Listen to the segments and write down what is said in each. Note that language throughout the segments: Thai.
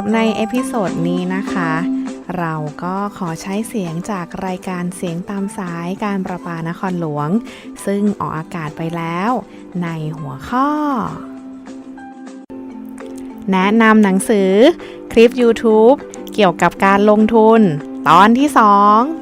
รับในเอพิโซดนี้นะคะ เราก็ขอใช้เสียงจากรายการเสียงตามสายการประปานครหลวง ซึ่งออกอากาศไปแล้ว ในหัวข้อ แนะนำหนังสือ คลิป YouTube เกี่ยวกับการลงทุน ตอนที่ 2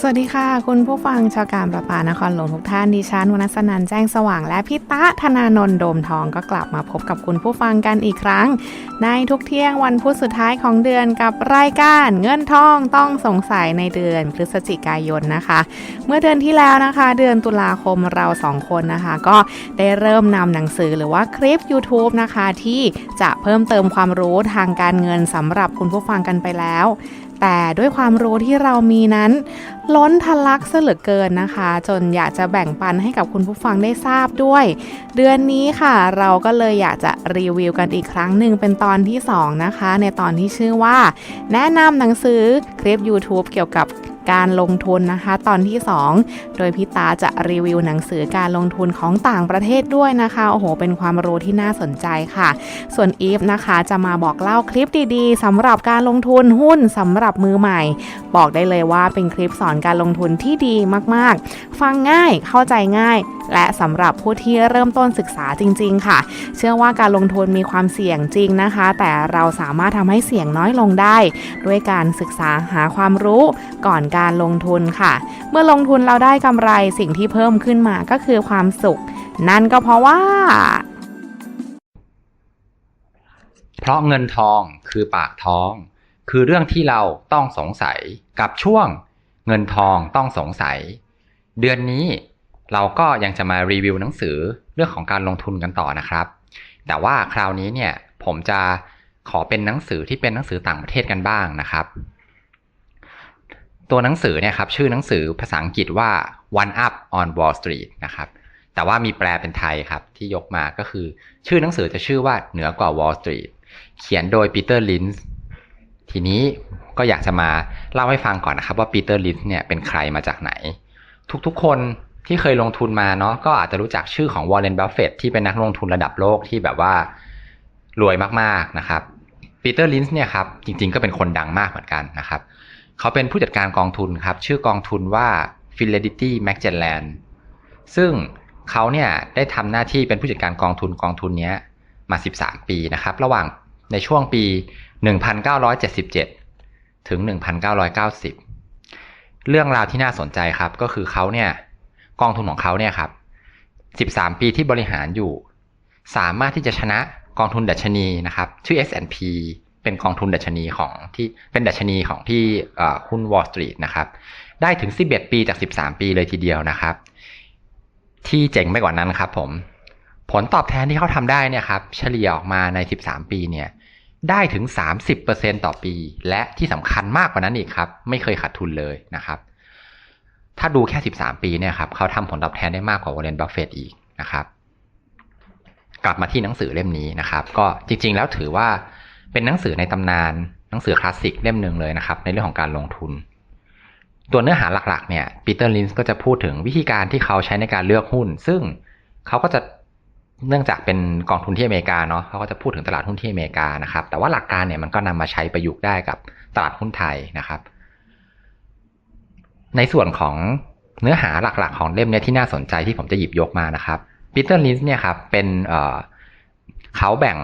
สวัสดีค่ะ คุณผู้ฟังชาวการประปานครหลวงทุกท่านดิฉันวนสนันแจ้งสว่างและพี่ตะธนานนท์โดมทองก็กลับมาพบกับคุณผู้ฟังกันอีกครั้ง ในทุกเที่ยงวันพุธสุดท้ายของเดือนกับรายการเงินทองต้องสงสัยในเดือนพฤศจิกายนนะคะ เมื่อเดือนที่แล้วนะคะ เดือนตุลาคมเราสองคนนะคะ ก็ได้เริ่มนำหนังสือหรือว่าคลิป YouTube นะคะ ที่จะเพิ่มเติมความรู้ทางการเงินสำหรับคุณผู้ฟังกันไปแล้ว แต่ด้วยความรู้ที่เรามีนั้น ล้นทะลักเสเหลือเกินนะคะ จนอยากจะแบ่งปันให้กับคุณผู้ฟังได้ทราบด้วย เดือนนี้ค่ะ เราก็เลยอยากจะรีวิวกันอีกครั้งหนึ่งเป็นตอนที่ 2 นะคะ ในตอนที่ชื่อว่า แนะนำหนังสือคลิป YouTube เกี่ยวกับ การลงทุนนะคะ ตอนที่ 2 โดยพี่ตาจะรีวิวหนังสือการลงทุนของต่างประเทศด้วยนะคะโอ้โห เป็นความรู้ที่น่าสนใจค่ะ ส่วนอีฟนะคะจะมาบอกเล่าคลิปดีๆสำหรับการลงทุนหุ้นสำหรับมือใหม่ บอกได้เลยว่าเป็นคลิปสอนการลงทุนที่ดีมากๆ ฟังง่ายเข้าใจง่าย และสำหรับผู้ที่เริ่มต้นศึกษาจริง ๆ ค่ะ เชื่อว่าการลงทุนมีความเสี่ยงจริงนะคะ แต่เราสามารถทำให้เสี่ยงน้อยลงได้ ด้วยการศึกษาหาความรู้ก่อนการการลงทุนค่ะ เมื่อลงทุนเราได้กำไรสิ่งที่เพิ่มขึ้นมาก็คือความสุข นั่นก็เพราะว่า เพราะเงินทองคือปากท้อง คือเรื่องที่เราต้องสงสัยกับช่วง เงินทองต้องสงสัย เดือนนี้เราก็ยังจะมารีวิวหนังสือเรื่องของการลงทุนกันต่อนะครับ แต่ว่าคราวนี้เนี่ยผมจะขอเป็นหนังสือที่เป็นหนังสือต่างประเทศกันบ้างนะครับ ตัวหนังสือเนี่ยครับชื่อหนังสือภาษาอังกฤษว่า One Up on Wall Street นะครับแต่ว่ามีแปลเป็นไทยครับที่ยกมาก็คือ ชื่อหนังสือจะชื่อว่าเหนือกว่า Wall Street เขียนโดยปีเตอร์ลินส์ทีนี้ก็อยากจะมาเล่าให้ฟังก่อนนะครับว่าปีเตอร์ลินส์เนี่ยเป็นใครมาจากไหน ทุกๆคนที่เคยลงทุนมาเนาะก็อาจจะรู้จักชื่อของวอร์เรนบัฟเฟตที่เป็นนักลงทุนระดับโลกที่แบบว่ารวยมากๆนะครับปีเตอร์ลินส์เนี่ยครับจริงๆก็เป็นคนดังมากเหมือนกันนะครับ เขาเป็นผู้จัดการกองทุนครับ ชื่อกองทุนว่า Fidelity Magellan ซึ่งเขาเนี่ยได้ทำหน้าที่เป็นผู้จัดการกองทุนกองทุนนี้มา 13 ปีนะครับ ระหว่างในช่วงปี 1977 ถึง 1990 เรื่องราวที่น่าสนใจครับ ก็คือเขาเนี่ยกองทุนของเขาเนี่ยครับ 13 ปีที่บริหารอยู่ สามารถที่จะชนะกองทุนดัชนีนะครับ ชื่อ S&P เป็นกองทุนดัชนีของที่เป็นดัชนีของที่หุ้น Wall Street นะครับ ได้ถึง 11 ปีจาก 13 ปีเลยทีเดียวนะครับ ที่เจ๋งไปกว่านั้นครับผม ผลตอบแทนที่เขาทำได้เนี่ยครับ เฉลี่ยออกมาใน 13 ปีเนี่ย ได้ถึง 30%ต่อปี และที่สำคัญมากกว่านั้นอีกครับ ไม่เคยขาดทุนเลยนะครับ ถ้าดูแค่ 13 ปีเนี่ยครับเขาทำผลตอบแทนได้มากกว่าวอร์เรนบัฟเฟตอีกนะครับ กลับมาที่หนังสือเล่มนี้นะครับ ก็จริง ๆ แล้วถือว่า เป็นหนังสือในตำนาน หนังสือคลาสสิกเล่มหนึ่งเลยนะครับ ในเรื่องของการลงทุน ตัวเนื้อหาหลักๆเนี่ยปีเตอร์ลินส์ก็จะพูดถึงวิธีการที่เขาใช้ในการเลือกหุ้น ซึ่งเขาก็จะเนื่องจากเป็นกองทุนที่อเมริกาเนาะเขาก็จะพูดถึงตลาดหุ้นที่อเมริกานะครับ แต่ว่าหลักการเนี่ยมันก็นำมาใช้ประยุกต์ได้กับตลาดหุ้นไทยนะครับ ในส่วนของเนื้อหาหลักๆ ของเล่มเนี่ยที่น่าสนใจที่ผมจะหยิบยกมานะครับปีเตอร์ลินส์เนี่ยครับเป็นเเขาแบ่ง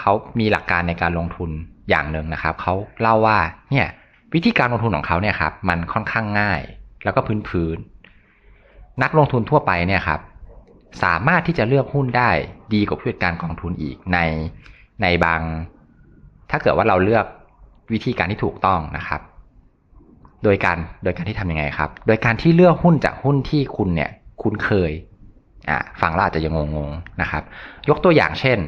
เขามีหลักการในการลงทุนอย่างหนึ่งนะครับเขาเล่าว่าเนี่ยวิธีการลงทุนของเขาเนี่ยครับมันค่อนข้างง่าย แล้วก็พื้นพื้นนักลงทุนทั่วไปเนี่ยครับสามารถที่จะเลือกหุ้นได้ดีกว่าผู้จัดการกองทุนอีกในในบาง ถ้าเกิดว่าเราเลือกวิธีการที่ถูกต้องนะครับ โดยการโดยการที่ทำยังไงครับ โดยการที่เลือกหุ้นจากหุ้นที่คุณเนี่ย คุ้นเคยอ่าฟังแล้วอาจจะยังงงๆนะครับ ยกตัวอย่างเช่น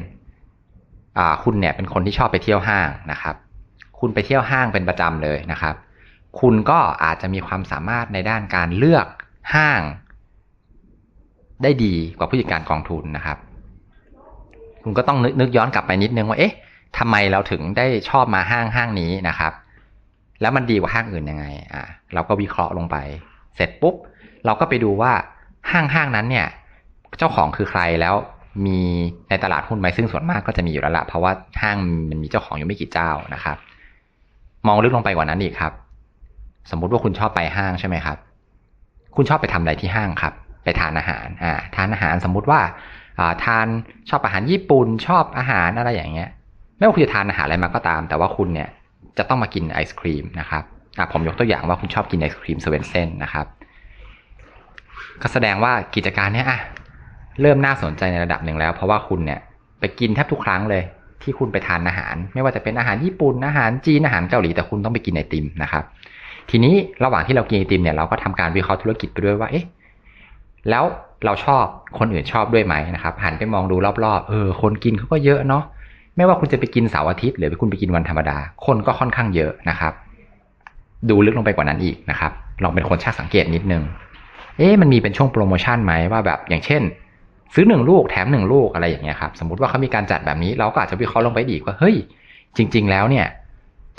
คุณเนี่ยเป็นคนที่ชอบไปเที่ยวห้างนะครับ คุณไปเที่ยวห้างเป็นประจำเลยนะครับ คุณก็อาจจะมีความสามารถในด้านการเลือกห้าง ได้ดีกว่าผู้จัดการกองทุนนะครับ คุณก็ต้องนึกนึกย้อนกลับไปนิดนึงว่าเอ๊ะทำไมเราถึงได้ชอบมาห้างห้างนี้นะครับ แล้วมันดีกว่าห้างอื่นยังไงอ่าเราก็วิเคราะห์ลงไป เสร็จปุ๊บ เราก็ไปดูว่าห้างห้างนั้นเนี่ย เจ้าของคือใครแล้ว มีในตลาดหุ้นไหมซึ่งส่วนมากก็จะมีอยู่แล้วละเพราะว่าห้างมันมีเจ้าของอยู่ไม่กี่เจ้านะครับ มองลึกลงไปกว่านั้นอีกครับ สมมุติว่าคุณชอบไปห้างใช่ไหมครับ คุณชอบไปทำอะไรที่ห้างครับ ไปทานอาหารอ่าทานอาหารสมมุติว่าอ่าทานชอบอาหารญี่ปุ่นชอบอาหารอะไรอย่างเงี้ย ไม่ว่าคุณจะทานอาหารอะไรมาก็ตาม แต่ว่าคุณเนี่ยจะต้องมากินไอศครีมนะครับอะผมยกตัวอย่างว่าคุณชอบกินไอศครีมเซเว่นเซนนะครับก็แสดงว่ากิจการเนี้ยอะ เริ่มน่าสนใจในระดับหนึ่งแล้ว เพราะว่าคุณเนี่ยไปกินแทบทุกครั้งเลย ที่คุณไปทานอาหาร ไม่ว่าจะเป็นอาหารญี่ปุ่นอาหารจีนอาหารเกาหลีแต่คุณต้องไปกินไอติมนะครับ ทีนี้ระหว่างที่เรากินไอติมเนี่ยเราก็ทำการวิเคราะห์ธุรกิจไปด้วยว่าเอ๊ะแล้วเราชอบคนอื่นชอบด้วยไหมนะครับหันไปมองดูรอบๆเออคนกินเขาก็เยอะเนาะไม่ว่าคุณจะไปกินเสาร์อาทิตย์หรือคุณไปกินวันธรรมดา คนก็ค่อนข้างเยอะนะครับ ดูลึกลงไปกว่านั้นอีกนะครับลองเป็นคนช่างสังเกตนิดนึงเอ๊ะมันมีเป็นช่วงโปรโมชั่นไหมว่าแบบอย่างเช่น ซื้อหนึ่งลูกแถมหนึ่งลูกอะไรอย่างเงี้ยครับสมมติว่าเขามีการจัดแบบนี้เราก็อาจจะวิเคราะห์ลงไปอีกว่าเฮ้ย จริง ๆ แล้วเนี่ย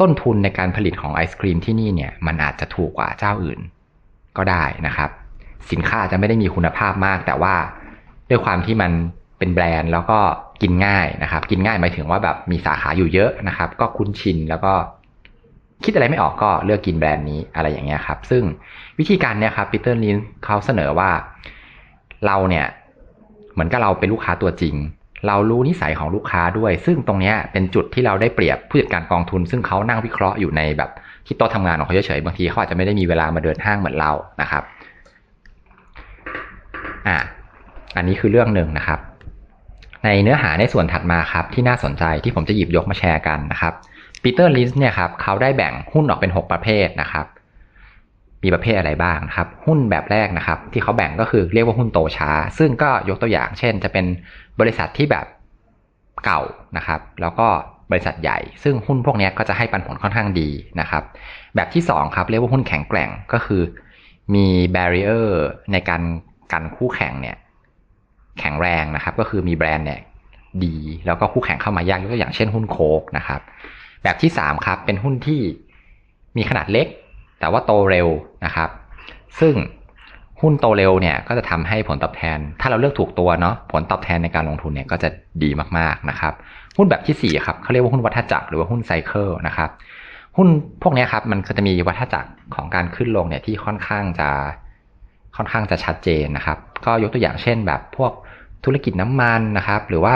ต้นทุนในการผลิตของไอศครีมที่นี่เนี่ยมันอาจจะถูกกว่าเจ้าอื่น ก็ได้นะครับ สินค้าอาจจะไม่ได้มีคุณภาพมาก แต่ว่าด้วยความที่มันเป็นแบรนด์แล้วก็กินง่ายนะครับ กินง่ายหมายถึงว่าแบบมีสาขาอยู่เยอะนะครับ ก็คุ้นชินแล้วก็คิดอะไรไม่ออกก็เลือกกินแบรนด์นี้อะไรอย่างเงี้ยครับ ซึ่งวิธีการเนี่ยครับปีเตอร์ลินเขาเสนอว่าเราเนี่ย มือนกับเราเป็นลูกค้าตัวจริง เรารู้นิสัยของลูกค้าด้วย ซึ่งตรงนี้เป็นจุดที่เราได้เปรียบผู้จัดการกองทุน ซึ่งเขานั่งวิเคราะห์อยู่ในแบบที่โต๊ะทำงานของเขาเฉยๆบางทีเขาอาจจะไม่ได้มีเวลามาเดินห้างเหมือนเรานะครับอะอันนี้คือเรื่องหนึ่งนะครับ ในเนื้อหาในส่วนถัดมาครับที่น่าสนใจที่ผมจะหยิบยกมาแชร์กันนะครับปีเตอร์ลินส์เนี่ยครับเขาได้แบ่งหุ้นออกเป็น 6 ประเภทนะครับ มีประเภทอะไรบ้างนะครับ หุ้นแบบแรกนะครับ ที่เขาแบ่งก็คือเรียกว่าหุ้นโตช้า ซึ่งก็ยกตัวอย่าง เช่น จะเป็นบริษัทที่แบบเก่านะครับ แล้วก็บริษัทใหญ่ ซึ่งหุ้นพวกนี้ก็จะให้ปันผลค่อนข้างดีนะครับ แบบที่2ครับเรียกว่าหุ้นแข็งแกร่งก็คือ มีแบเรียร์ในการกันคู่แข่งเนี่ยแข็งแรงนะครับ ก็คือมีแบรนด์เนี่ยดี แล้วก็คู่แข่งเข้ามายากยกตัวอย่างเช่นหุ้นโคกนะครับ แบบที่3ครับเป็นหุ้นที่มีขนาดเล็ก แต่ว่าโตเร็วนะครับ ซึ่งหุ้นโตเร็วเนี่ยก็จะทำให้ผลตอบแทน ถ้าเราเลือกถูกตัวเนาะผลตอบแทนในการลงทุนเนี่ยก็จะดีมากๆนะครับ หุ้นแบบที่4ครับเขาเรียกว่าหุ้นวัฏจักรหรือว่าหุ้นไซเคิลนะครับหุ้นพวกนี้ครับมันก็จะมีวัฏจักรของการขึ้นลงเนี่ยที่ค่อนข้างจะค่อนข้างจะชัดเจนนะครับ ก็ยกตัวอย่างเช่นแบบพวกธุรกิจน้ำมันนะครับ หรือว่า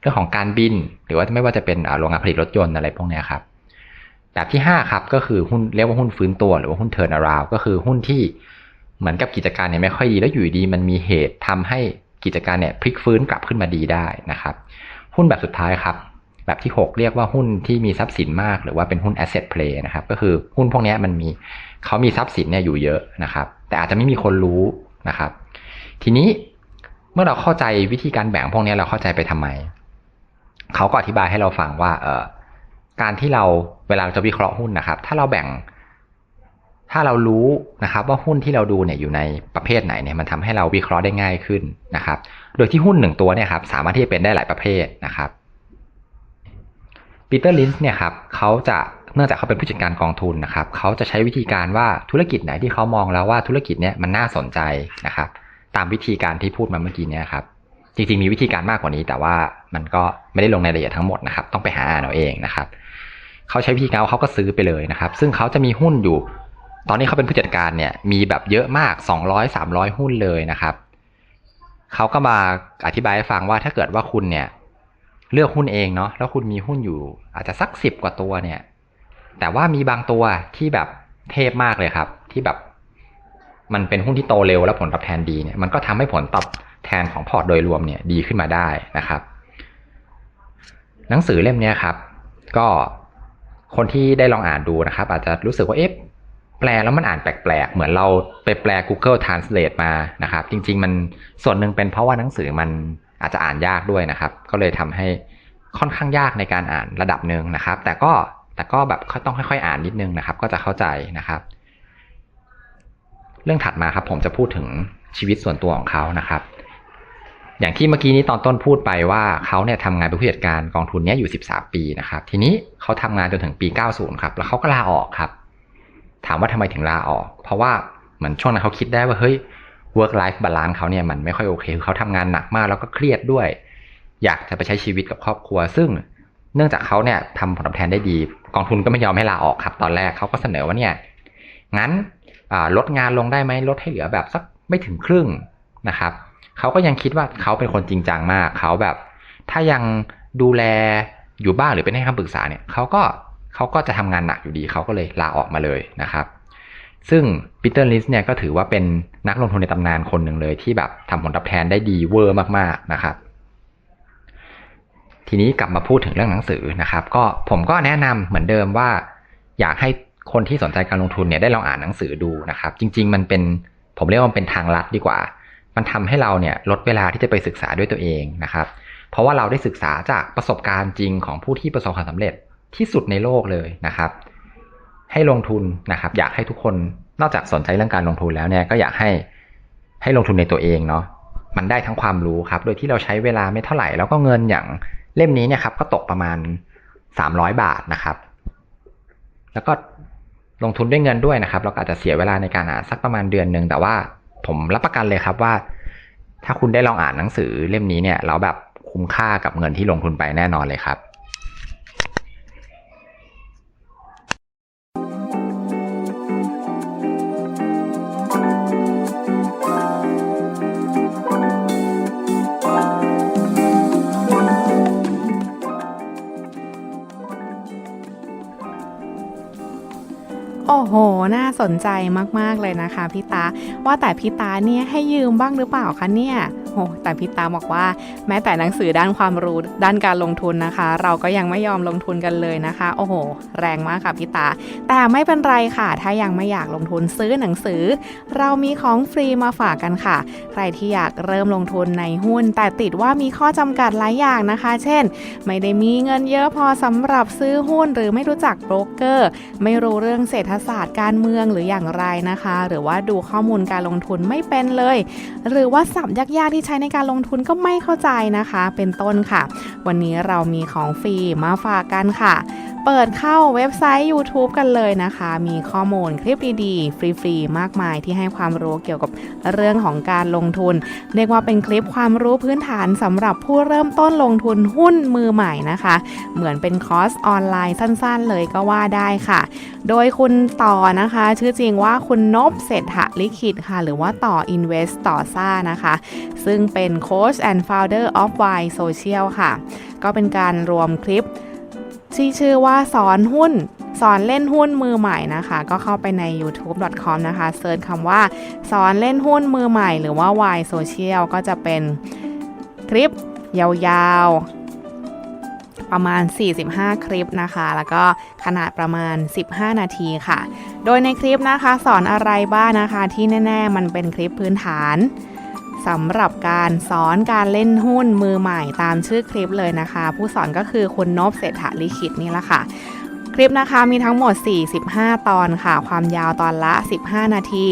เรื่องของการบิน หรือว่าไม่ว่าจะเป็นโรงงานผลิตรถยนต์อะไรพวกนี้ครับ แบบที่ 5 ครับ ก็คือหุ้นเรียกว่าหุ้นฟื้นตัวหรือว่าหุ้นเทิร์นอราวก็คือหุ้นที่เหมือนกับกิจการเนี่ยไม่ค่อยดีแล้วอยู่ดีมันมีเหตุทำให้กิจการเนี่ยพลิกฟื้นกลับขึ้นมาดีได้นะครับ หุ้นแบบสุดท้ายครับ แบบที่ 6 เรียกว่าหุ้นที่มีทรัพย์สินมาก หรือว่าเป็นหุ้น asset play นะครับก็คือหุ้นพวกนี้มันมีเขามีทรัพย์สินเนี่ยอยู่เยอะนะครับ แต่อาจจะไม่มีคนรู้นะครับ ทีนี้เมื่อเราเข้าใจวิธีการแบ่งพวกนี้เราเข้าใจไปทำไมเขาก็อธิบายให้เราฟังว่าเออ การที่เราเวลาเราจะวิเคราะห์หุ้นนะครับ ถ้าเราแบ่ง ถ้าเรารู้นะครับว่าหุ้นที่เราดูเนี่ยอยู่ในประเภทไหนเนี่ยมันทำให้เราวิเคราะห์ได้ง่ายขึ้นนะครับ โดยที่หุ้นหนึ่งตัวเนี่ยครับสามารถที่จะเป็นได้หลายประเภทนะครับปีเตอร์ลินส์เนี่ยครับเขาจะเนื่องจากเขาเป็นผู้จัดการกองทุนนะครับเขาจะใช้วิธีการว่าธุรกิจไหนที่เขามองแล้วว่าธุรกิจเนี่ยมันน่าสนใจนะครับ ตามวิธีการที่พูดมาเมื่อกี้เนี่ยครับจริงๆมีวิธีการมากกว่านี้ แต่ว่ามันก็ไม่ได้ลงในรายละเอียดทั้งหมดนะครับ ต้องไปหาอ่านเอาเองนะครับ เขาใช้วิธีการเขาก็ซื้อไปเลยนะครับ ซึ่งเขาจะมีหุ้นอยู่ ตอนนี้เขาเป็นผู้จัดการเนี่ยมีแบบเยอะมาก 200 300 หุ้นเลยนะครับเขาก็มาอธิบายให้ฟังว่าถ้าเกิดว่าคุณเนี่ย เลือกหุ้นเองเนาะแล้วคุณมีหุ้นอยู่ อาจจะสักสิบกว่าตัวเนี่ย แต่ว่ามีบางตัวที่แบบเทพมากเลยครับ ที่แบบมันเป็นหุ้นที่โตเร็วและผลตอบแทนดีเนี่ยมันก็ทำให้ผลตอบแทนของพอร์ตโดยรวมเนี่ยดีขึ้นมาได้นะครับ หนังสือเล่มนี้ครับ ก็ คนที่ได้ลองอ่านดูนะครับ อาจจะรู้สึกว่าเอ๊ะแปลแล้วมันอ่านแปลกๆ เหมือนเราไปแปล Google Translate มานะครับ จริง ๆ มันส่วนหนึ่งเป็นเพราะว่าหนังสือมันอาจจะอ่านยากด้วยนะครับ ก็เลยทำให้ค่อนข้างยากในการอ่านระดับหนึ่งนะครับ แต่ก็แต่ก็แบบต้องค่อยๆ อ่านนิดนึงนะครับ ก็จะเข้าใจนะครับ เรื่องถัดมาครับผมจะพูดถึงชีวิตส่วนตัวของเขานะครับ อย่างที่เมื่อกี้นี้ตอนต้นพูดไปว่าเขาเนี่ยทำงานเป็นผู้จัดการกองทุนนี้อยู่ 13 ปีนะครับ ทีนี้เขาทำงานจนถึงปี 90 ครับ แล้วเขาก็ลาออกครับ ถามว่าทำไมถึงลาออก เพราะว่าเหมือนช่วงนั้นเขาคิดได้ว่าเฮ้ย work life balance เขาเนี่ยมันไม่ค่อยโอเคคือเขาทำงานหนักมากแล้วก็เครียดด้วย อยากจะไปใช้ชีวิตกับครอบครัว ซึ่งเนื่องจากเขาเนี่ยทำผลตอบแทนได้ดี กองทุนก็ไม่ยอมให้ลาออกครับ ตอนแรกเขาก็เสนอว่าเนี่ยงั้นลดงานลงได้ไหมลดให้เหลือแบบสักไม่ถึงครึ่งนะครับ เขาก็ยังคิดว่าเขาเป็นคนจริงจังมาก เขาแบบ ถ้ายังดูแลอยู่บ้านหรือเป็นให้คำปรึกษาเนี่ยเขาก็เขาก็จะทำงานหนักอยู่ดีเขาก็เลยลาออกมาเลยนะครับ ซึ่งปีเตอร์ลิสเนี่ยก็ถือว่าเป็นนักลงทุนในตำนานคนหนึ่งเลยที่แบบทำผลตอบแทนได้ดีเวอร์มากๆนะครับทีนี้กลับมาพูดถึงเรื่องหนังสือนะครับ ก็ผมก็แนะนำเหมือนเดิมว่า อยากให้คนที่สนใจการลงทุนเนี่ยได้ลองอ่านหนังสือดูนะครับ จริง ๆ มันเป็นผมเรียกว่าเป็นทางลัดดีกว่า มันทำให้เราเนี่ยลดเวลาที่จะไปศึกษาด้วยตัวเองนะครับ เพราะว่าเราได้ศึกษาจากประสบการณ์จริงของผู้ที่ประสบความสำเร็จที่สุดในโลกเลยนะครับ ให้ลงทุนนะครับ อยากให้ทุกคนนอกจากสนใจเรื่องการลงทุนแล้วเนี่ยก็อยากให้ให้ลงทุนในตัวเองเนาะมันได้ทั้งความรู้ครับ โดยที่เราใช้เวลาไม่เท่าไหร่ แล้วก็เงินอย่างเล่มนี้เนี่ยครับ ก็ตกประมาณ 300 บาทนะครับ แล้วก็ลงทุนด้วยเงินด้วยนะครับ เราก็อาจจะเสียเวลาในการอ่านสักประมาณเดือนหนึ่งแต่ว่า ผมรับประกันเลยครับว่า ถ้าคุณได้ลองอ่านหนังสือเล่มนี้เนี่ยแล้วแบบคุ้มค่ากับเงินที่ลงทุนไปแน่นอนเลยครับ น่าสนใจมากๆเลยนะคะพี่ตา ว่าแต่พี่ตาเนี่ยให้ยืมบ้างหรือเปล่าคะเนี่ย โอ้แต่พี่ตาบอกว่า แม้แต่หนังสือด้านความรู้ด้านการลงทุนนะคะ เราก็ยังไม่ยอมลงทุนกันเลยนะคะ โอ้โห แรงมากค่ะพี่ตา แต่ไม่เป็นไรค่ะ ถ้ายังไม่อยากลงทุนซื้อหนังสือ เรามีของฟรีมาฝากกันค่ะ ใครที่อยากเริ่มลงทุนในหุ้น แต่ติดว่ามีข้อจำกัดหลายอย่างนะคะ เช่น ไม่ได้มีเงินเยอะพอสำหรับซื้อหุ้น หรือไม่รู้จักโบรกเกอร์ ไม่รู้เรื่องเศรษฐศาสตร์การเมืองหรืออย่างไรนะคะ หรือว่าดูข้อมูลการลงทุนไม่เป็นเลย หรือว่าสับยากๆที่ใช้ในการลงทุนก็ไม่เข้าใจนะคะ เป็นต้นค่ะ วันนี้เรามีของฟรีมาฝากกันค่ะ เปิดเข้าเว็บไซต์ YouTube กันเลยนะคะ มีข้อมูลคลิปดีๆ ฟรีๆ มากมายที่ให้ความรู้เกี่ยวกับเรื่องของการลงทุน เรียกว่าเป็นคลิปความรู้พื้นฐานสำหรับผู้เริ่มต้นลงทุนหุ้นมือใหม่นะคะ เหมือนเป็นคอร์สออนไลน์สั้นๆ เลยก็ว่าได้ค่ะ โดยคุณต่อนะคะ ชื่อจริงว่าคุณนบเศรษฐลิขิตค่ะ หรือว่าต่อ Invest ต่อซ่านะคะซึ่งเป็น Coach and Founder of Y Social ค่ะ ก็เป็นการรวมคลิปที่ชื่อว่าสอนหุ้นสอนเล่นหุ้นมือใหม่นะคะ ก็เข้าไปใน youtube.com นะคะเซิร์ชคำว่าสอนเล่นหุ้นมือใหม่ หรือว่า Y Social ก็จะเป็นคลิปยาวๆ ประมาณ 45 คลิปนะคะ แล้วก็ขนาดประมาณ 15 นาทีค่ะ โดยในคลิปนะคะ สอนอะไรบ้างนะคะที่แน่ ๆ มันเป็นคลิปพื้นฐาน สำหรับการสอนการเล่นหุ้นมือใหม่ตามชื่อคลิปเลยนะคะ ผู้สอนก็คือคุณนบเศรษฐลิขิตนี่แหละค่ะคลิปนะคะมีทั้งหมด 45 ตอนค่ะ ความยาวตอนละ 15 นาที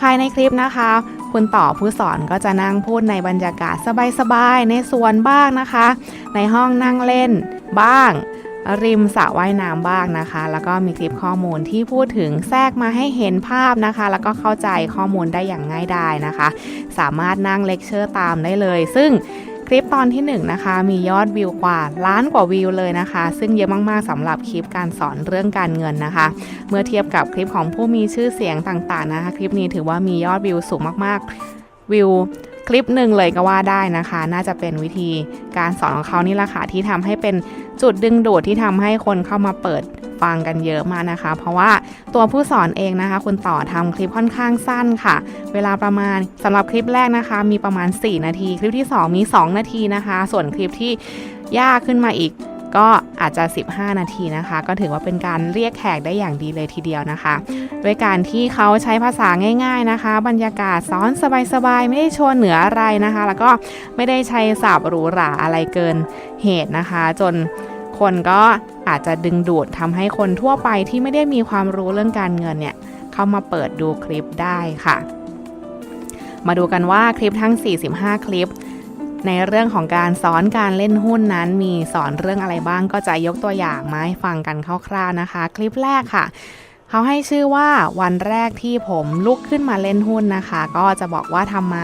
ภายในคลิปนะคะ คุณต่อผู้สอนก็จะนั่งพูดในบรรยากาศสบายๆ ในสวนบ้างนะคะ ในห้องนั่งเล่นบ้าง ริมสระว่ายน้ำบ้างนะคะ แล้วก็มีคลิปข้อมูลที่พูดถึงแทรกมาให้เห็นภาพนะคะ แล้วก็เข้าใจข้อมูลได้อย่างง่ายดายนะคะ สามารถนั่งเลคเชอร์ตามได้เลย ซึ่งคลิปตอนที่1นงนะคะมียอดวิวกว่าล้านกว่าวิวเลยนะคะ ซึ่งเยอะมากๆสำหรับคลิปการสอนเรื่องการเงินนะคะ เมื่อเทียบกับคลิปของผู้มีชื่อเสียงต่างๆนะคะ คลิปนี้ถือว่ามียอดวิวสูงมากๆวิว คลิปหนึ่งเลยก็ว่าได้นะคะ น่าจะเป็นวิธีการสอนของเขานี่แหละค่ะที่ทำให้เป็นจุดดึงดูดที่ทำให้คนเข้ามาเปิดฟังกันเยอะมากนะคะ เพราะว่าตัวผู้สอนเองนะคะ คุณต่อทำคลิปค่อนข้างสั้นค่ะ เวลาประมาณสำหรับคลิปแรกนะคะ มีประมาณ 4 นาที คลิปที่ 2 มี 2 นาทีนะคะ ส่วนคลิปที่ยากขึ้นมาอีก ก็อาจจะ 15 นาทีนะคะ ก็ถือว่าเป็นการเรียกแขกได้อย่างดีเลยทีเดียวนะคะ ด้วยการที่เขาใช้ภาษาง่าย ๆนะคะ บรรยากาศสอนสบายๆ ไม่ได้โชว์เหนืออะไรนะคะ แล้วก็ไม่ได้ใช้ศัพท์หรูหราอะไรเกินเหตุนะคะ จนคนก็อาจจะดึงดูดทำให้คนทั่วไปที่ไม่ได้มีความรู้เรื่องการเงินเนี่ยเข้ามาเปิดดูคลิปได้ค่ะ มาดูกันว่าคลิปทั้ง 45 คลิป ในเรื่องของการสอนการเล่นหุ้นนั้น มีสอนเรื่องอะไรบ้างก็จะยกตัวอย่างมาให้ฟังกันคร่าวๆนะคะ คลิปแรกค่ะเขาให้ชื่อว่าวันแรกที่ผมลุกขึ้นมาเล่นหุ้นนะคะ ก็จะบอกว่าทำไม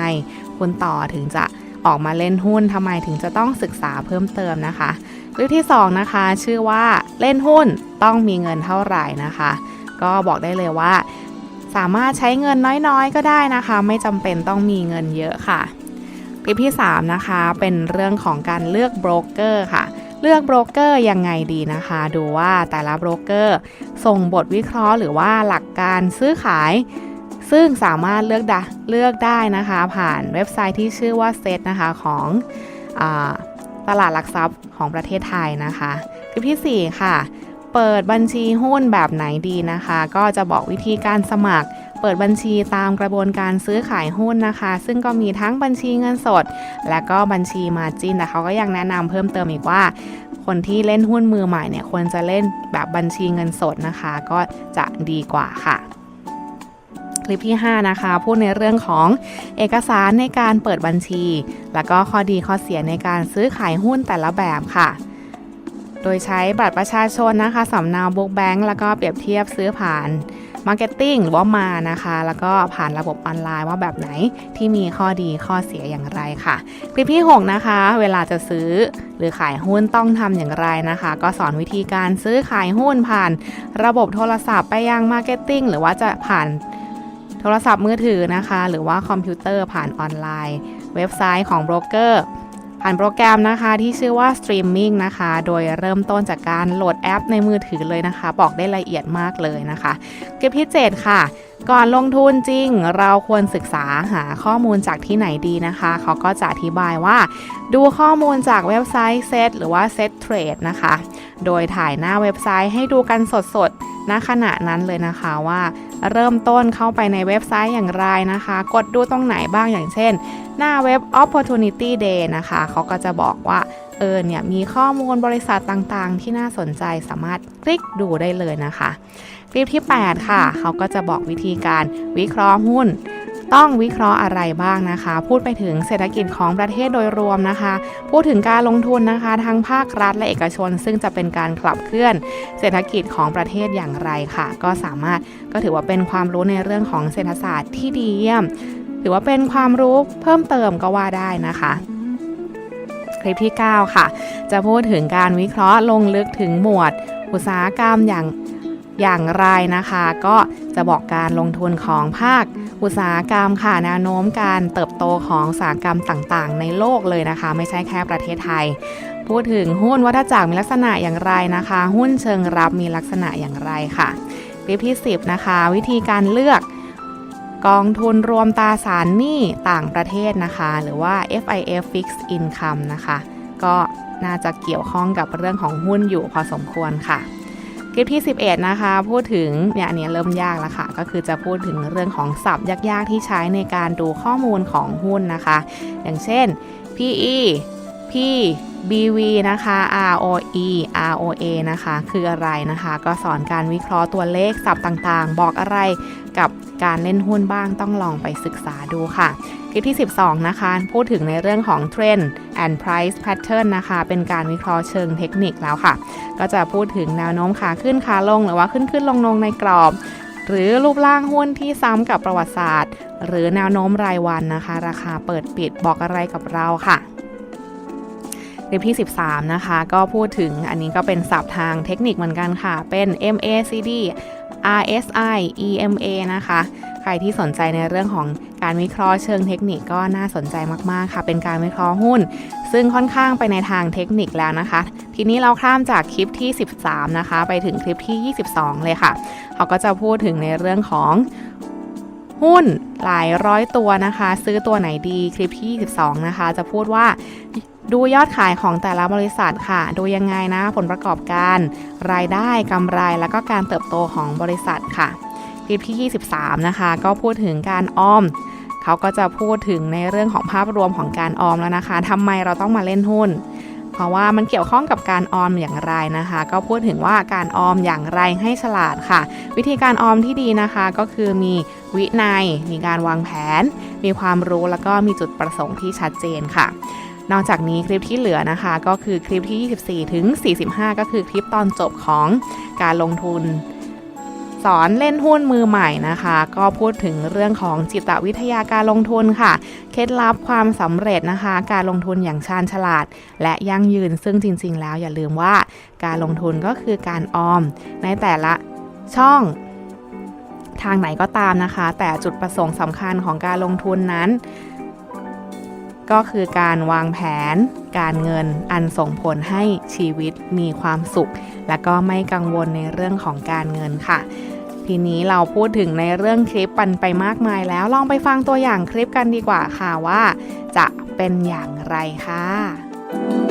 คุณต่อถึงจะออกมาเล่นหุ้นทำไมถึงจะต้องศึกษาเพิ่มเติมนะคะคลิปที่สองนะคะ ชื่อว่าเล่นหุ้นต้องมีเงินเท่าไหร่นะคะ ก็บอกได้เลยว่า สามารถใช้เงินน้อยๆ ก็ได้นะคะ ไม่จำเป็นต้องมีเงินเยอะค่ะ ลิปที่ 3 นะคะ เป็นเรื่องของการเลือกโบรกเกอร์ค่ะ เลือกโบรกเกอร์ยังไงดีนะคะ ดูว่าแต่ละโบรกเกอร์ส่งบทวิเคราะห์หรือว่าหลักการซื้อขาย ซึ่งสามารถเลือกได้เลือกได้นะคะ ผ่านเว็บไซต์ที่ชื่อว่าเซตนะคะของอตลาดหลักทรัพย์ของประเทศไทยนะคะคลิปทีสี่4 ค่ะ เปิดบัญชีหุ้นแบบไหนดีนะคะ ก็จะบอกวิธีการสมัคร เปิดบัญชีตามกระบวนการซื้อขายหุ้นนะคะ ซึ่งก็มีทั้งบัญชีเงินสด และก็บัญชีมาจินแต่เขาก็ยังแนะนำเพิ่มเติมอีกว่า คนที่เล่นหุ้นมือใหม่เนี่ยควรจะเล่นแบบบัญชีเงินสดนะคะ ก็จะดีกว่าค่ะคลิปที่ 5 นะคะ พูดในเรื่องของเอกสารในการเปิดบัญชี แล้วก็ข้อดีข้อเสียในการซื้อขายหุ้นแต่ละแบบค่ะ โดยใช้บัตรประชาชนนะคะสำเนาบุ๊กแบงก์แล้วก็เปรียบเทียบซื้อผ่าน มาร์เก็ตติ้งหรือว่ามานะคะ แล้วก็ผ่านระบบออนไลน์ว่าแบบไหนที่มีข้อดีข้อเสียอย่างไรค่ะ คลิปที่ 6 นะคะ เวลาจะซื้อหรือขายหุ้นต้องทำอย่างไรนะคะ ก็สอนวิธีการซื้อขายหุ้นผ่านระบบโทรศัพท์ไปยังมาร์เก็ตติ้งหรือว่าจะผ่านโทรศัพท์มือถือนะคะ หรือว่าคอมพิวเตอร์ผ่านออนไลน์ เว็บไซต์ของโบรกเกอร์ ผ่านโปรแกรมนะคะที่ชื่อว่า Streaming นะคะ โดยเริ่มต้นจากการโหลดแอปในมือถือเลยนะคะ บอกได้ละเอียดมากเลยนะคะคลิปที่ 7 ค่ะ ก่อนลงทุนจริง เราควรศึกษาหาข้อมูลจากที่ไหนดีนะคะ เขาก็จะอธิบายว่า ดูข้อมูลจากเว็บไซต์เซตหรือว่า Set Trade นะคะ โดยถ่ายหน้าเว็บไซต์ให้ดูกันสดๆ ณขณะนั้นเลยนะคะว่าเริ่มต้นเข้าไปในเว็บไซต์อย่างไรนะคะ กดดูตรงไหนบ้างอย่างเช่น หน้าเว็บ Opportunity Day นะคะเขาก็จะบอกว่าเออเนี่ยมีข้อมูลบริษัทต่างๆ ที่น่าสนใจสามารถคลิกดูได้เลยนะคะ คลิปที่ 8 ค่ะ เขาก็จะบอกวิธีการวิเคราะห์หุ้น ต้องวิเคราะห์อะไรบ้างนะคะ พูดไปถึงเศรษฐกิจของประเทศโดยรวมนะคะ พูดถึงการลงทุนนะคะทั้งภาครัฐและเอกชน ซึ่งจะเป็นการขับเคลื่อนเศรษฐกิจของประเทศอย่างไรค่ะ ก็สามารถก็ถือว่าเป็นความรู้ในเรื่องของเศรษฐศาสตร์ที่ดีเยี่ยม ถือว่าเป็นความรู้เพิ่มเติมก็ว่าได้นะคะคลิปที่ 9 ค่ะ จะพูดถึงการวิเคราะห์ลงลึกถึงหมวด อุตสาหกรรมอย่างอย่างไรนะคะ ก็จะบอกการลงทุนของภาค อุตสาหกรรมค่ะแนวโน้มการเติบโตของอุตสาหกรรมต่างๆ ในโลกเลยนะคะ ไม่ใช่แค่ประเทศไทย พูดถึงหุ้นวัฏจักรมีลักษณะอย่างไรนะคะ หุ้นเชิงรับมีลักษณะอย่างไรค่ะคลิปที่ 10 นะคะ วิธีการเลือกกองทุนรวมตราสารหนี้ต่างประเทศนะคะ หรือว่า FIF Fixed Income นะคะ ก็น่าจะเกี่ยวข้องกับเรื่องของหุ้นอยู่พอสมควรค่ะ ลิปที่ 11 นะคะ พูดถึงเนี่ยอันนี้เริ่มยากแล้วค่ะ ก็คือจะพูดถึงเรื่องของศัพท์ยากๆที่ใช้ในการดูข้อมูลของหุ้นนะคะ อย่างเช่น PE P BV นะคะ ROE ROA นะคะ คืออะไรนะคะ ก็สอนการวิเคราะห์ตัวเลขศัพท์ต่างๆ บอกอะไรกับการเล่นหุ้นบ้างต้องลองไปศึกษาดูค่ะคลิปที่ 12 นะคะ พูดถึงในเรื่องของ Trend and Price Pattern นะคะ เป็นการวิเคราะห์เชิงเทคนิคแล้วค่ะ ก็จะพูดถึงแนวโน้มขาขึ้นขาลง หรือว่าขึ้นขึ้นลงลงในกรอบ หรือรูปร่างหุ้นที่ซ้ำกับประวัติศาสตร์ หรือแนวโน้มรายวันนะคะ ราคาเปิดปิดบอกอะไรกับเราค่ะ คลิปที่ 13 นะคะ ก็พูดถึงอันนี้ก็เป็นศัพท์ทางเทคนิคเหมือนกันค่ะ เป็น MACD RSI EMA นะคะ ใครที่สนใจในเรื่องของการวิเคราะห์เชิงเทคนิคก็น่าสนใจมาก ๆ ค่ะ เป็นการวิเคราะห์หุ้น ซึ่งค่อนข้างไปในทางเทคนิคแล้วนะคะ ทีนี้เราข้ามจากคลิปที่ 13 นะคะ ไปถึงคลิปที่ 22 เลยค่ะ เขาก็จะพูดถึงในเรื่องของหุ้นหลายร้อยตัวนะคะ ซื้อตัวไหนดีคลิปที่ 22 นะคะ จะพูดว่า ดูยอดขายของแต่ละบริษัทค่ะ ดูยังไงนะ ผลประกอบการ รายได้กำไรแล้วก็การเติบโตของบริษัทค่ะคลิปที่ 23 นะคะ ก็พูดถึงการออมเขาก็จะพูดถึงในเรื่องของภาพรวมของการออมแล้วนะคะทำไมเราต้องมาเล่นหุ้น เพราะว่ามันเกี่ยวข้องกับการออมอย่างไรนะคะ ก็พูดถึงว่าการออมอย่างไรให้ฉลาดค่ะ วิธีการออมที่ดีนะคะก็คือมีวินัย มีการวางแผน มีความรู้แล้วก็มีจุดประสงค์ที่ชัดเจนค่ะ นอกจากนี้คลิปที่เหลือนะคะ ก็คือคลิปที่ 24 ถึง 45 ก็คือคลิปตอนจบของการลงทุน สอนเล่นหุ้นมือใหม่นะคะ ก็พูดถึงเรื่องของจิตวิทยาการลงทุนค่ะ เคล็ดลับความสำเร็จนะคะ การลงทุนอย่างชาญฉลาด และยั่งยืนซึ่งจริง ๆ แล้วอย่าลืมว่าการลงทุนก็คือการออม ในแต่ละช่องทางไหนก็ตามนะคะ แต่จุดประสงค์สำคัญของการลงทุนนั้น ก็คือการวางแผน การเงินอันส่งผลให้ชีวิตมีความสุข และก็ไม่กังวลในเรื่องของการเงินค่ะ ทีนี้เราพูดถึงในเรื่องคลิปปันไปมากมายแล้วลองไปฟังตัวอย่างคลิปกันดีกว่าค่ะว่า จะเป็นอย่างไรค่ะ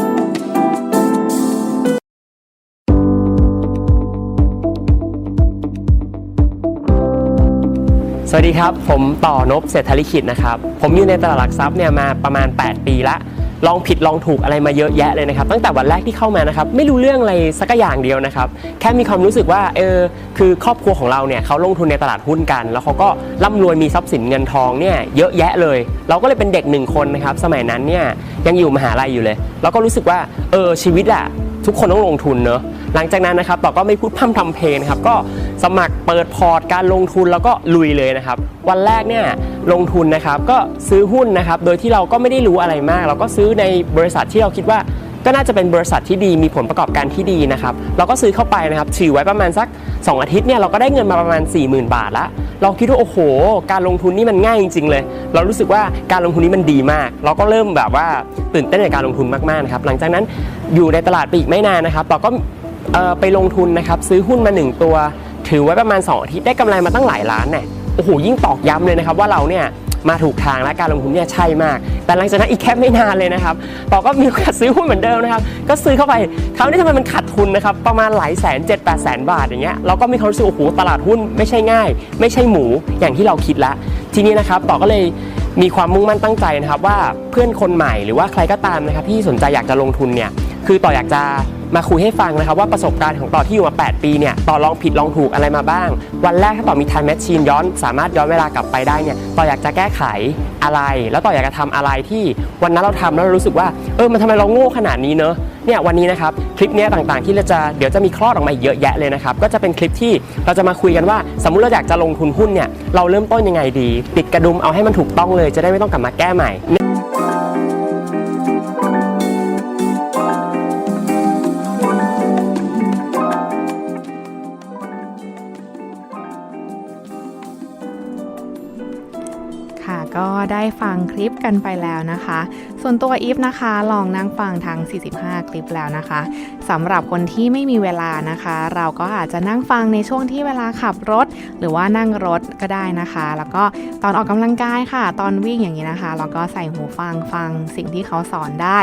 สวัสดีครับ ผมต่อนบเศรษฐลิขิตนะครับ ผมอยู่ในตลาดหลักทรัพย์เนี่ยมาประมาณ 8 ปีละลองผิดลองถูกอะไรมาเยอะแยะเลยนะครับ ตั้งแต่วันแรกที่เข้ามานะครับ ไม่รู้เรื่องอะไรสักอย่างเดียวนะครับ แค่มีความรู้สึกว่าเออคือครอบครัวของเราเนี่ยเขาลงทุนในตลาดหุ้นกัน แล้วเขาก็ร่ำรวยมีทรัพย์สินเงินทองเนี่ยเยอะแยะเลย เราก็เลยเป็นเด็กหนึ่งคนนะครับ สมัยนั้นเนี่ยยังอยู่มหาลัยอยู่เลย เราก็รู้สึกว่าเออชีวิตอะทุกคนต้องลงทุนเนอะ หลังจากนั้นนะครับต่อก็ไม่พูดพร่ำทำเพลงครับก็สมัครเปิดพอร์ตการลงทุนแล้วก็ลุยเลยนะครับ วันแรกเนี่ยลงทุนนะครับก็ซื้อหุ้นนะครับโดยที่เราก็ไม่ได้รู้อะไรมาก เราก็ซื้อในบริษัทที่เราคิดว่าก็น่าจะเป็นบริษัทที่ดีมีผลประกอบการที่ดีนะครับเราก็ซื้อเข้าไปนะครับถือไว้ประมาณสัก 2 อาทิตย์เนี่ยเราก็ได้เงินมาประมาณ 40,000 บาทละเราคิดว่าโอ้โห การลงทุนนี่มันง่ายจริง ๆ เลย เรารู้สึกว่าการลงทุนนี้มันดีมาก เราก็เริ่มแบบว่าตื่นเต้นในการลงทุนมากๆนะครับหลังจากนั้นอยู่ในตลาดไปอีกไม่นานนะครับเราก็ ไปลงทุนนะครับซื้อหุ้นมา 1 ตัว ถือไว้ประมาณ2อาทิตย์ได้กำไรมาตั้งหลายล้านเนี่ยโอ้โหยิ่งตอกย้ำเลยนะครับว่าเราเนี่ยมาถูกทางและการลงทุนเนี่ยใช่มาก แต่หลังจากนั้นอีกแค่ไม่นานเลยนะครับต่อก็มีโอกาสซื้อหุ้นเหมือนเดิมนะครับ ก็ซื้อเข้าไปคราวนี้ทำไมมันขาดทุนนะครับ ประมาณหลายแสนเจ็ดแปดแสนบาทอย่างเงี้ย เราก็มีความรู้สึกโอ้โหตลาดหุ้นไม่ใช่ง่าย ไม่ใช่หมูอย่างที่เราคิดละ ทีนี้นะครับต่อก็เลยมีความมุ่งมั่นตั้งใจนะครับว่าเพื่อนคนใหม่หรือว่าใครก็ตามนะครับที่สนใจอยากจะลงทุนเนี่ย คือต่ออยากจะ มาคุยให้ฟังนะครับว่าประสบการณ์ของต่อที่อยู่มา 8 ปีเนี่ยต่อลองผิดลองถูกอะไรมาบ้าง วันแรกถ้าต่อมี time machine ย้อนสามารถย้อนเวลากลับไปได้เนี่ยต่ออยากจะแก้ไขอะไร แล้วต่ออยากจะทำอะไรที่วันนั้นเราทำแล้วร,รู้สึกว่าเออมันทำไมเราโง่ขนาดนี้เนอะเนี่ยวันนี้นะครับคลิปนี้ต่างๆ ที่เราจะเดี๋ยวจะมีคลอดออกมาเยอะแยะเลยนะครับก็จะเป็นคลิปที่เราจะมาคุยกันว่า สมมุติเราอยากจะลงทุนหุ้นเนี่ยเราเริ่มต้นยังไงดี ติดกระดุมเอาให้มันถูกต้องเลยจะได้ไม่ต้องกลับมาแก้ใหม่ ได้ฟังคลิปกันไปแล้วนะคะส่วนตัวอีฟนะคะ ลองนั่งฟังทั้ง 45 คลิปแล้วนะคะสำหรับคนที่ไม่มีเวลานะคะ เราก็อาจจะนั่งฟังในช่วงที่เวลาขับรถ หรือว่านั่งรถก็ได้นะคะ แล้วก็ตอนออกกำลังกายค่ะ ตอนวิ่งอย่างนี้นะคะเราก็ใส่หูฟังฟังสิ่งที่เขาสอนได้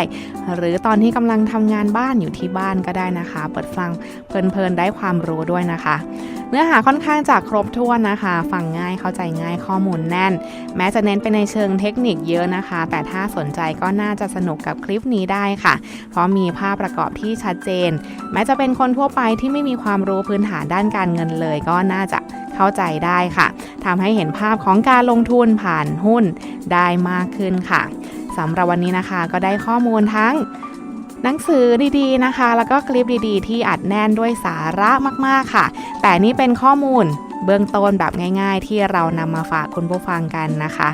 หรือตอนที่กำลังทำงานบ้านอยู่ที่บ้านก็ได้นะคะ เปิดฟังเพลินๆได้ความรู้ด้วยนะคะ เนื้อหาค่อนข้างจะครบถ้วนนะคะ ฟังง่ายเข้าใจง่ายข้อมูลแน่น แม้จะเน้นไปในเชิงเทคนิคเยอะนะคะ แต่ถ้าสนใจก็น่าจะสนุกกับคลิปนี้ได้ค่ะ เพราะมีภาพประกอบที่ชัดเจน แม้จะเป็นคนทั่วไปที่ไม่มีความรู้พื้นฐานด้านการเงินเลย ก็น่าจะเข้าใจได้ค่ะทำให้เห็นภาพของการลงทุนผ่านหุ้นได้มากขึ้นค่ะสำหรับวันนี้นะคะก็ได้ข้อมูลทั้งหนังสือดีๆนะคะ แล้วก็คลิปดีๆ ที่อัดแน่นด้วยสาระมากๆค่ะ แต่นี่เป็นข้อมูลเบื้องต้นแบบง่าย ๆ ที่เรานำมาฝากคุณผู้ฟังกันนะคะ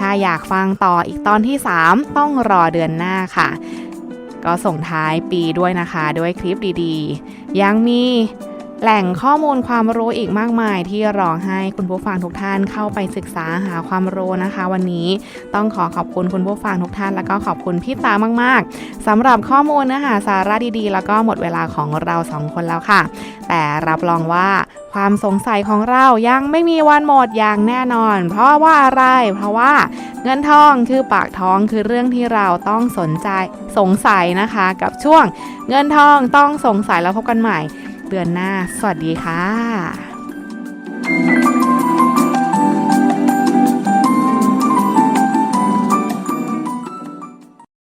ถ้าอยากฟังต่ออีกตอนที่ 3 ต้องรอเดือนหน้าค่ะ ก็ส่งท้ายปีด้วยนะคะ ด้วยคลิปดีๆ ยังมี แหล่งข้อมูลความรู้อีกมากมายที่รอให้คุณผู้ฟังทุกท่านเข้าไปศึกษาหาความรู้นะคะ วันนี้ต้องขอขอบคุณคุณผู้ฟังทุกท่าน แล้วก็ขอบคุณพี่ตามาก ๆสำหรับข้อมูลเนื้อหาสาระดีๆ แล้วก็หมดเวลาของเราสองคนแล้วค่ะ แต่รับรองว่าความสงสัยของเรายังไม่มีวันหมดอย่างแน่นอน เพราะว่าอะไร เพราะว่าเงินทองคือปากท้องคือเรื่องที่เราต้องสนใจสงสัยนะคะ กับช่วงเงินทองต้องสงสัยแล้วพบกันใหม่ เดือนหน้า สวัสดีค่ะ